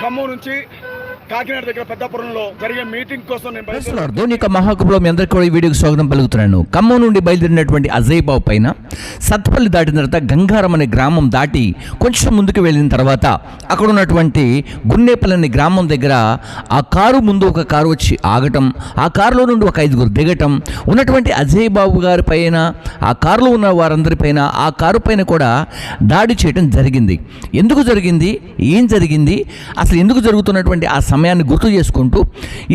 ఖమ్మం నుంచి కాకినాడ దగ్గర పెద్దపురంలో జరిగే మీటింగ్ కోసం నేను ధోని యొక్క మీ అందరికీ కూడా ఈ వీడియోకి స్వాగతం పలుకుతున్నాను. ఖమ్మం నుండి బయలుదేరినటువంటి అజయ్ బాబు పైన సత్పల్లి దాటిన తర్వాత గంగారం అనే గ్రామం దాటి కొంచెం ముందుకు వెళ్ళిన తర్వాత అక్కడ ఉన్నటువంటి గున్నేపల్లి అనే గ్రామం దగ్గర ఆ కారు ముందు ఒక కారు వచ్చి ఆగటం ఆ కారులో నుండి ఒక ఐదుగురు దిగటం ఉన్నటువంటి అజయ్ బాబు గారి పైన ఆ కారులో ఉన్న వారందరిపైన ఆ కారు పైన కూడా దాడి చేయడం జరిగింది. ఎందుకు జరిగింది? ఏం జరిగింది? అసలు ఎందుకు జరుగుతున్నటువంటి ఆ సమయాన్ని గుర్తు చేసుకుంటూ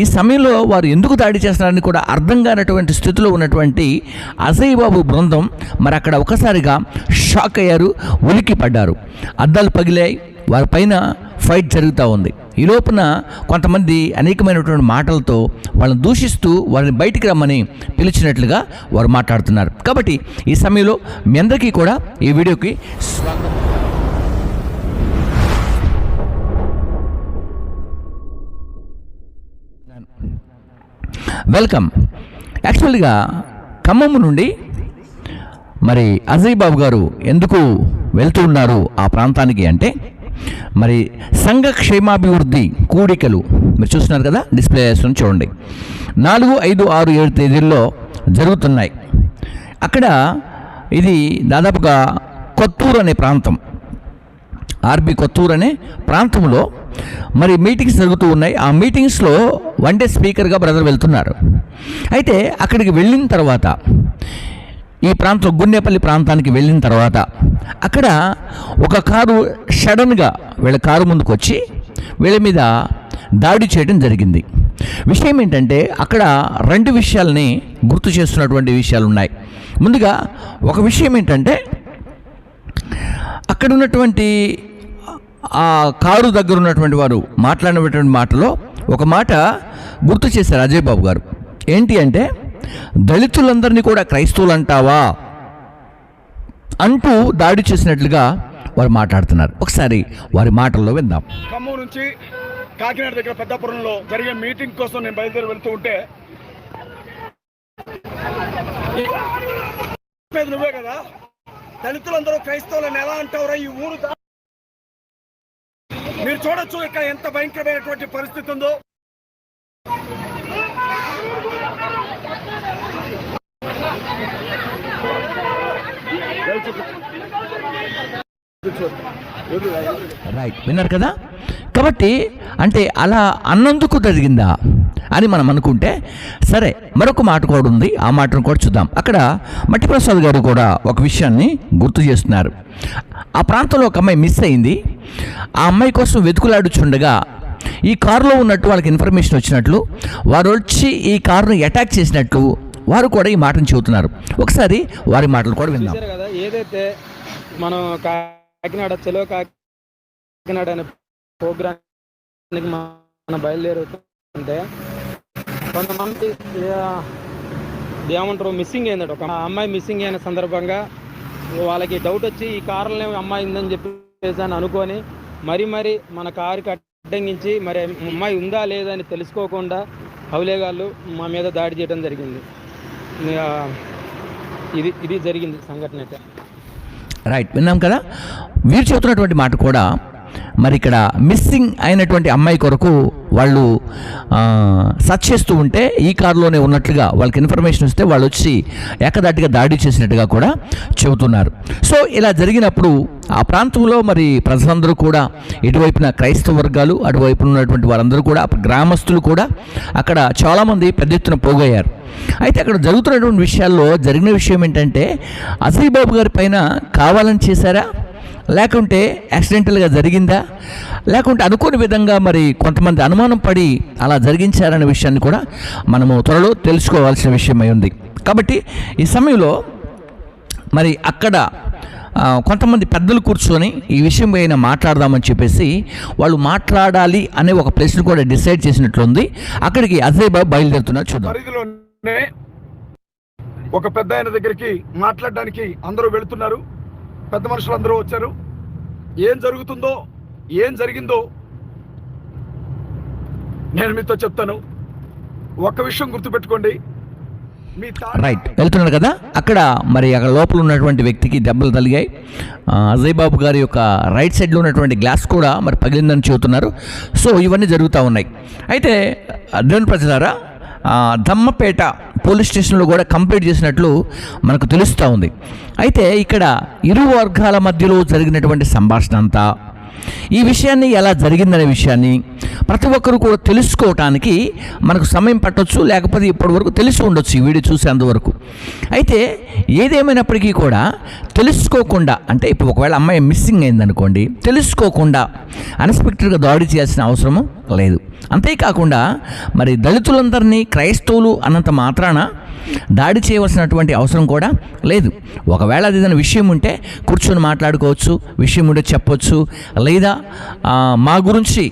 ఈ సమయంలో వారు ఎందుకు దాడి చేస్తున్నారని కూడా అర్థం కానటువంటి స్థితిలో ఉన్నటువంటి అజయ్ బాబు బృందం మరి అక్కడ ఒకసారిగా షాక్ అయ్యారు ఉలికి పడ్డారు. అద్దాలు పగిలాయి వారి పైన ఫైట్ జరుగుతూ ఉంది. ఈ లోపున కొంతమంది అనేకమైనటువంటి మాటలతో వాళ్ళని దూషిస్తూ వారిని బయటికి రమ్మని పిలిచినట్లుగా వారు మాట్లాడుతున్నారు. కాబట్టి ఈ సమయంలో మీ అందరికీ కూడా ఈ వీడియోకి స్వాగతం. వెల్కమ్. యాక్చువల్గా ఖమ్మం నుండి మరి అజయ్ బాబు గారు ఎందుకు వెళ్తూ ఉన్నారు ఆ ప్రాంతానికి అంటే మరి సంఘ క్షేమాభివృద్ధి కూడికలు మీరు చూస్తున్నారు కదా డిస్ప్లే చేస్తున్న చూడండి. నాలుగు ఐదు ఆరు ఏడు తేదీల్లో జరుగుతున్నాయి. అక్కడ ఇది దాదాపుగా కొత్తూరు అనే ప్రాంతం. ఆర్బి కొత్తూరు అనే ప్రాంతంలో మరి మీటింగ్స్ జరుగుతూ ఉన్నాయి. ఆ మీటింగ్స్లో వన్ డే స్పీకర్గా బ్రదర్ వెళ్తున్నారు. అయితే అక్కడికి వెళ్ళిన తర్వాత ఈ ప్రాంతం గున్నేపల్లి ప్రాంతానికి వెళ్ళిన తర్వాత అక్కడ ఒక కారు సడన్గా వీళ్ళ కారు ముందుకు వచ్చి వీళ్ళ మీద దాడి చేయడం జరిగింది. విషయం ఏంటంటే అక్కడ రెండు విషయాలని గుర్తు చేస్తున్నటువంటి విషయాలు ఉన్నాయి. ముందుగా ఒక విషయం ఏంటంటే అక్కడ ఉన్నటువంటి ఆ కారు దగ్గర ఉన్నటువంటి వారు మాట్లాడినటువంటి మాటలో ఒక మాట గుర్తు చేశారు అజయ్ బాబు గారు. ఏంటి అంటే దళితులందరినీ కూడా క్రైస్తవులు అంటావా? అంటూ దాడి చేసినట్లుగా వారు మాట్లాడుతున్నారు. ఒకసారి వారి మాటల్లో విందాం. ఖమ్మం నుంచి కాకినాడ దగ్గర పెద్దపురంలో జరిగే మీటింగ్ కోసం నేను బయలుదేరి వెళ్తూ ఉంటే నువ్వే కదా? దళితులందరూ క్రైస్తవులను ఎలా అంటావురా? ఈ ఊరు దా- మీరు చూడొచ్చు ఇక్కడ ఎంత భయంకరమైనటువంటి పరిస్థితి ఉందో. రైట్ విన్నారు కదా? కాబట్టి అంటే అలా అన్నందుకు జరిగిందా అని మనం అనుకుంటే సరే మరొక మాట కూడా ఉంది. ఆ మాటను కూడా చూద్దాం. అక్కడ మట్టిప్రసాద్ గారు కూడా ఒక విషయాన్ని గుర్తు చేస్తున్నారు. ఆ ప్రాంతంలో ఒక అమ్మాయి మిస్ అయింది. ఆ అమ్మాయి కోసం వెతుకులాడుచుండగా ఈ కారులో ఉన్నట్టు వాళ్ళకి ఇన్ఫర్మేషన్ వచ్చినట్లు వారు వచ్చి ఈ కారును అటాక్ చేసినట్లు వారు కూడా ఈ మాటను చెబుతున్నారు. ఒకసారి వారి మాటలు కూడా విందాం. కదా ఏదైతే మనం కాకినాడ చెలో కాకినాడ అనే ప్రోగ్రామ్కి మనం బయలుదేరుతుంటే కొంతమంది ఏమంటారు మిస్సింగ్ అయిందట ఒక అమ్మాయి మిస్సింగ్ అయిన సందర్భంగా వాళ్ళకి డౌట్ వచ్చి ఈ కారులో అమ్మాయి ఉందని చెప్పి అని అనుకొని మరి మరి మన కారుకి అడ్డంగించి మరి అమ్మాయి ఉందా లేదా అని తెలుసుకోకుండా హౌలేగాళ్ళు మా మీద దాడి చేయడం జరిగింది. ఇది ఇది జరిగింది సంఘటన అయితే. రైట్ విన్నాం కదా? వీరు చెబుతున్నటువంటి మాట కూడా మరి ఇక్కడ మిస్సింగ్ అయినటువంటి అమ్మాయి కొరకు వాళ్ళు సర్చ్ చేస్తూ ఉంటే ఈ కారులోనే ఉన్నట్లుగా వాళ్ళకి ఇన్ఫర్మేషన్ వస్తే వాళ్ళు వచ్చి ఏకదాటిగా దాడి చేసినట్టుగా కూడా చెబుతున్నారు. సో ఇలా జరిగినప్పుడు ఆ ప్రాంతంలో మరి ప్రజలందరూ కూడా ఇటువైపున క్రైస్తవ వర్గాలు అటువైపు ఉన్నటువంటి వారందరూ కూడా గ్రామస్తులు కూడా అక్కడ చాలామంది పెద్ద ఎత్తున పోగయ్యారు. అయితే అక్కడ జరుగుతున్నటువంటి విషయాల్లో జరిగిన విషయం ఏంటంటే అజయ్ బాబు గారి పైన కావాలని చేశారా? లేకుంటే యాక్సిడెంటల్గా జరిగిందా? లేకుంటే అనుకోని విధంగా మరి కొంతమంది అనుమానం పడి అలా జరిగించారనే విషయాన్ని కూడా మనము త్వరలో తెలుసుకోవాల్సిన విషయమై ఉంది. కాబట్టి ఈ సమయంలో మరి అక్కడ కొంతమంది పెద్దలు కూర్చొని ఈ విషయం పైన మాట్లాడదామని చెప్పేసి వాళ్ళు మాట్లాడాలి అనే ఒక ప్లేస్ని కూడా డిసైడ్ చేసినట్లుంది. అక్కడికి అజయ్ బాబు బయలుదేరుతున్నారు చూద్దాం. ఒక పెద్ద ఆయన దగ్గరికి మాట్లాడడానికి అందరూ వెళుతున్నారు. పెద్ద మనుషులు అందరూ వచ్చారు. ఏం జరుగుతుందో ఏం జరిగిందో నేను మీతో చెప్తాను. ఒక్క విషయం గుర్తుపెట్టుకోండి. మీ రైట్ వెళ్తున్నారు కదా? అక్కడ మరి అక్కడ లోపల ఉన్నటువంటి వ్యక్తికి దెబ్బలు తలిగాయి అజయ్ బాబు గారి యొక్క రైట్ సైడ్లో ఉన్నటువంటి గ్లాస్ కూడా మరి పగిలిందని చెబుతున్నారు. సో ఇవన్నీ జరుగుతూ ఉన్నాయి. అయితే దేవుని ప్రజలారా ధమ్మపేట దమ్మపేట పోలీస్ స్టేషన్లో కూడా కంప్లీట్ చేసినట్లు మనకు తెలుస్తూ ఉంది. అయితే ఇక్కడ ఇరు వర్గాల మధ్యలో జరిగినటువంటి సంభాషణ అంతా ఈ విషయాన్ని ఎలా జరిగిందనే విషయాన్ని ప్రతి ఒక్కరు కూడా తెలుసుకోవటానికి మనకు సమయం పట్టవచ్చు లేకపోతే ఇప్పటి వరకు తెలిసి ఉండొచ్చు ఈ వీడియో చూసేంతవరకు. అయితే ఏదేమైనప్పటికీ కూడా తెలుసుకోకుండా అంటే ఇప్పుడు ఒకవేళ అమ్మాయి మిస్సింగ్ అయిందనుకోండి తెలుసుకోకుండా అన్ఎక్స్పెక్టెడ్గా దాడి చేయాల్సిన అవసరం లేదు. అంతేకాకుండా మరి దళితులందరినీ క్రైస్తవులు అన్నంత మాత్రాన దాడి చేయవలసినటువంటి అవసరం కూడా లేదు. ఒకవేళ అది ఏదైనా విషయం ఉంటే కూర్చొని మాట్లాడుకోవచ్చు విషయం ఉంటే చెప్పొచ్చు. లేదా మా గురించి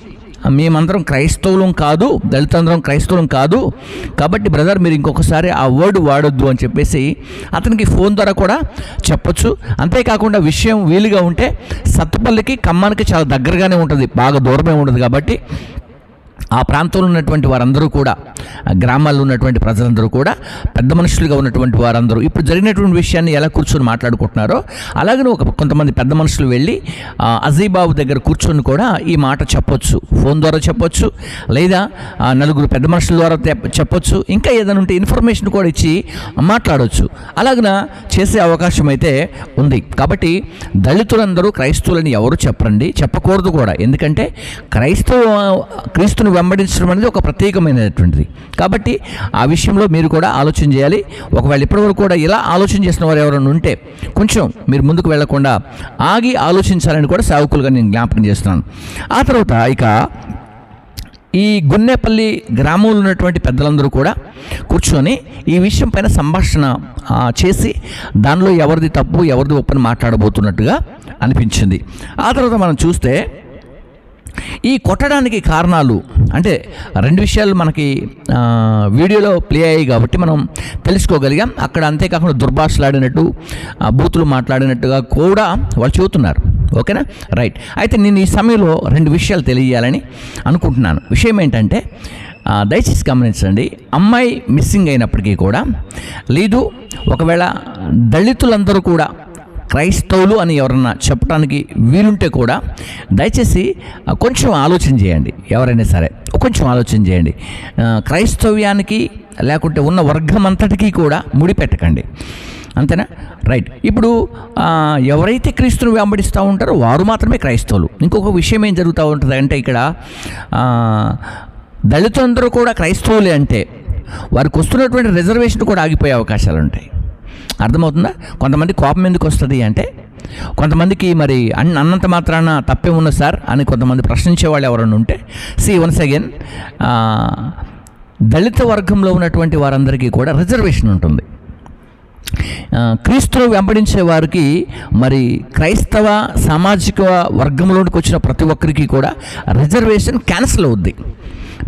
మేమందరం క్రైస్తవులం కాదు దళితందరం క్రైస్తవులం కాదు. కాబట్టి బ్రదర్ మీరు ఇంకొకసారి ఆ వర్డ్ వాడొద్దు అని చెప్పేసి అతనికి ఫోన్ ద్వారా కూడా చెప్పొచ్చు. అంతేకాకుండా విషయం వీలుగా ఉంటే సత్తుపల్లికి ఖమ్మానికి చాలా దగ్గరగానే ఉంటుంది. బాగా దూరమే ఉంటుంది కాబట్టి ఆ ప్రాంతంలో ఉన్నటువంటి వారందరూ కూడా గ్రామాల్లో ఉన్నటువంటి ప్రజలందరూ కూడా పెద్ద మనుషులుగా ఉన్నటువంటి వారందరూ ఇప్పుడు జరిగినటువంటి విషయాన్ని ఎలా కూర్చొని మాట్లాడుకుంటున్నారో అలాగనే ఒక కొంతమంది పెద్ద మనుషులు వెళ్ళి ఆ, బాబు దగ్గర కూర్చొని కూడా ఈ మాట చెప్పొచ్చు. ఫోన్ ద్వారా చెప్పొచ్చు లేదా నలుగురు పెద్ద మనుషుల ద్వారా చెప్పొచ్చు ఇంకా ఏదైనా ఉంటే ఇన్ఫర్మేషన్ కూడా ఇచ్చి మాట్లాడవచ్చు అలాగన చేసే అవకాశం అయితే ఉంది. కాబట్టి దళితులందరూ క్రైస్తవులని ఎవరు చెప్పరండి? చెప్పకూడదు కూడా. ఎందుకంటే క్రైస్తవ క్రీస్తుని వెంబడించడం అనేది ఒక ప్రత్యేకమైనటువంటిది. కాబట్టి ఆ విషయంలో మీరు కూడా ఆలోచన చేయాలి. ఒకవేళ ఇప్పటివరకు కూడా ఇలా ఆలోచన చేసిన వారు ఎవరైనా ఉంటే కొంచెం మీరు ముందుకు వెళ్ళకుండా ఆగి ఆలోచించాలని కూడా సేవకులుగా నేను జ్ఞాపకం చేస్తున్నాను. ఆ తర్వాత ఇక ఈ గున్నేపల్లి గ్రామంలో ఉన్నటువంటి పెద్దలందరూ కూడా కూర్చొని ఈ విషయం పైన సంభాషణ చేసి దానిలో ఎవరిది తప్పు ఎవరిది ఒప్పని మాట్లాడబోతున్నట్టుగా అనిపించింది. ఆ తర్వాత మనం చూస్తే ఈ కొట్టడానికి కారణాలు అంటే రెండు విషయాలు మనకి వీడియోలో ప్లే అయ్యాయి కాబట్టి మనం తెలుసుకోగలిగాం. అక్కడ అంతేకాకుండా దుర్భాషలాడినట్టు బూతులు మాట్లాడినట్టుగా కూడా వాళ్ళు చెబుతున్నారు. ఓకేనా? రైట్. అయితే నేను ఈ సమయంలో రెండు విషయాలు తెలియజేయాలని అనుకుంటున్నాను. విషయం ఏంటంటే దయచేసి గమనించండి అమ్మాయి మిస్సింగ్ అయినప్పటికీ కూడా లేదు ఒకవేళ దళితులందరూ కూడా క్రైస్తవులు అని ఎవరన్నా చెప్పడానికి వీలుంటే కూడా దయచేసి కొంచెం ఆలోచన చేయండి. ఎవరైనా సరే కొంచెం ఆలోచన చేయండి. క్రైస్తవ్యానికి లేకుంటే ఉన్న వర్గం అంతటికీ కూడా ముడిపెట్టకండి. అంతేనా? రైట్. ఇప్పుడు ఎవరైతే క్రీస్తును వెంబడిస్తూ ఉంటారో వారు మాత్రమే క్రైస్తవులు. ఇంకొక విషయం ఏం జరుగుతూ ఉంటుంది అంటే ఇక్కడ దళితులందరూ కూడా క్రైస్తవులే అంటే వారికి వస్తున్నటువంటి రిజర్వేషన్ కూడా ఆగిపోయే అవకాశాలు ఉంటాయి అర్థమవుతుందా? కొంతమంది కోపం ఎందుకు వస్తుంది అంటే కొంతమందికి మరి అన్ అన్నంత మాత్రాన తప్పే ఉన్న సార్ అని కొంతమంది ప్రశ్నించే వాళ్ళు ఎవరైనా ఉంటే సి వన్స్ అగైన్ దళిత వర్గంలో ఉన్నటువంటి వారందరికీ కూడా రిజర్వేషన్ ఉంటుంది. ఆ, క్రీస్తును వెంబడించే వారికి మరి క్రైస్తవ సామాజిక వర్గంలోనికి వచ్చిన ప్రతి ఒక్కరికి కూడా రిజర్వేషన్ క్యాన్సిల్ అవుద్ది.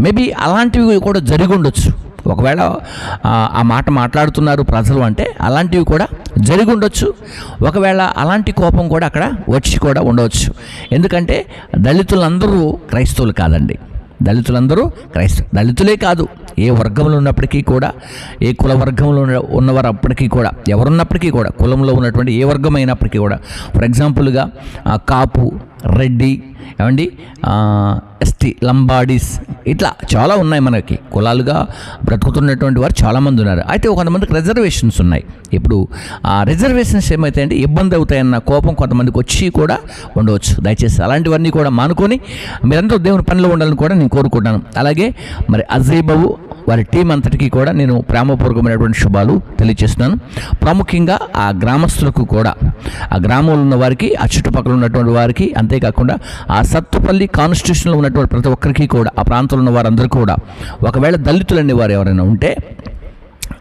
మేబీ అలాంటివి కూడా జరిగి ఉండొచ్చు. ఒకవేళ ఆ, మాట మాట్లాడుతున్నారు ప్రజలు అంటే అలాంటివి కూడా జరిగి ఉండొచ్చు. ఒకవేళ అలాంటి కోపం కూడా అక్కడ వచ్చి కూడా ఉండవచ్చు. ఎందుకంటే దళితులందరూ క్రైస్తవులు కాదండి. దళితులందరూ క్రైస్త దళితులే కాదు. ఏ వర్గంలో ఉన్నప్పటికీ కూడా ఏ కుల వర్గంలో ఉన్న- ఉన్నవారు అప్పటికీ కూడా ఎవరున్నప్పటికీ కూడా కులంలో ఉన్నటువంటి ఏ వర్గం అయినప్పటికీ కూడా ఫర్ ఎగ్జాంపుల్గా కాపు రెడ్డి ఏమండి? ఎస్టీ లంబాడీస్ ఇట్లా చాలా ఉన్నాయి మనకి. కులాలుగా బ్రతుకుతున్నటువంటి వారు చాలామంది ఉన్నారు. అయితే కొంతమందికి రిజర్వేషన్స్ ఉన్నాయి. ఇప్పుడు ఆ రిజర్వేషన్స్ ఏమైతే అంటే ఇబ్బంది అవుతాయన్న కోపం కొంతమందికి వచ్చి కూడా ఉండవచ్చు. దయచేసి అలాంటివన్నీ కూడా మానుకొని మీరందరూ దేవుని పనిలో ఉండాలని కూడా నేను కోరుకుంటాను అలాగే మరి అజయ్ బాబు వారి టీం అంతటికీ కూడా నేను ప్రేమపూర్వకమైనటువంటి శుభాలు తెలియజేస్తున్నాను. ప్రాముఖ్యంగా ఆ గ్రామస్తులకు కూడా ఆ గ్రామంలో ఉన్న వారికి ఆ చుట్టుపక్కల ఉన్నటువంటి వారికి అంతేకాకుండా ఆ సత్తుపల్లి కాన్స్టిట్యూషన్లో ఉన్నటువంటి ప్రతి ఒక్కరికి కూడా ఆ ప్రాంతంలో ఉన్న వారందరూ కూడా ఒకవేళ దళితులు వారు ఎవరైనా ఉంటే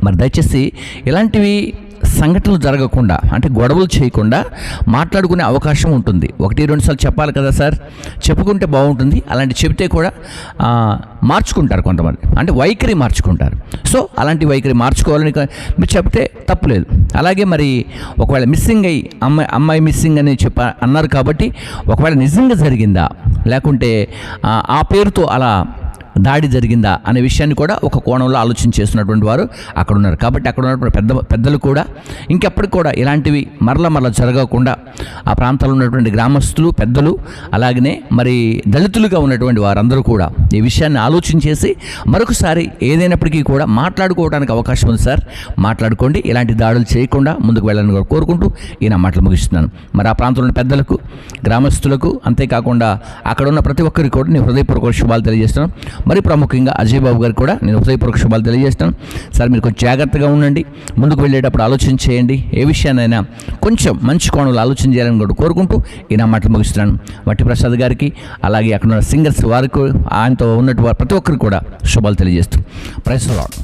మరి దయచేసి ఇలాంటివి సంఘటనలు జరగకుండా అంటే గొడవలు చేయకుండా మాట్లాడుకునే అవకాశం ఉంటుంది. ఒకటి రెండుసార్లు చెప్పాలి కదా సార్? చెప్పుకుంటే బాగుంటుంది. అలాంటి చెబితే కూడా మార్చుకుంటారు కొంతమంది. అంటే వైఖరి మార్చుకుంటారు. సో అలాంటి వైఖరి మార్చుకోవాలని మీరు చెప్తే తప్పులేదు. అలాగే మరి ఒకవేళ మిస్సింగ్ అయ్యి అమ్మాయి అమ్మాయి మిస్సింగ్ అని చెప్ప అన్నారు కాబట్టి ఒకవేళ నిజంగా జరిగిందా? లేకుంటే ఆ పేరుతో అలా దాడి జరిగిందా అనే విషయాన్ని కూడా ఒక కోణంలో ఆలోచన చేస్తున్నటువంటి వారు అక్కడ ఉన్నారు. కాబట్టి అక్కడ ఉన్నటువంటి పెద్ద పెద్దలు కూడా ఇంకెప్పటికి కూడా ఇలాంటివి మరల మరల జరగకుండా ఆ ప్రాంతంలో ఉన్నటువంటి గ్రామస్తులు పెద్దలు అలాగనే మరి దళితులుగా ఉన్నటువంటి వారందరూ కూడా ఈ విషయాన్ని ఆలోచన చేసి మరొకసారి ఏదైనప్పటికీ కూడా మాట్లాడుకోవడానికి అవకాశం ఉంది సార్. మాట్లాడుకోండి ఇలాంటి దాడులు చేయకుండా ముందుకు వెళ్ళాలని కూడా కోరుకుంటూ ఈయన మాటలు ముగిస్తున్నాను. మరి ఆ ప్రాంతంలో ఉన్న పెద్దలకు గ్రామస్తులకు అంతేకాకుండా అక్కడ ఉన్న ప్రతి ఒక్కరికి కూడా నేను హృదయపూర్వక శుభాలు తెలియజేస్తున్నాను. మరి ప్రాముఖ్యంగా అజయ్ బాబు గారికి కూడా నేను హృదయపూర్వక శుభాలు తెలియజేస్తాను. సార్ మీరు కొంచెం జాగ్రత్తగా ఉండండి. ముందుకు వెళ్ళేటప్పుడు ఆలోచన చేయండి. ఏ విషయాన్నైనా కొంచెం మంచి కోణంలో ఆలోచన చేయాలని కూడా కోరుకుంటూ ఈ నా మాటలు ముగిస్తున్నాను. మట్టి ప్రసాద్ గారికి అలాగే అక్కడ ఉన్న సింగర్స్ వారికి ఆయనతో ఉన్నటువంటి ప్రతి ఒక్కరికి కూడా శుభాలు తెలియజేస్తూ. Price lord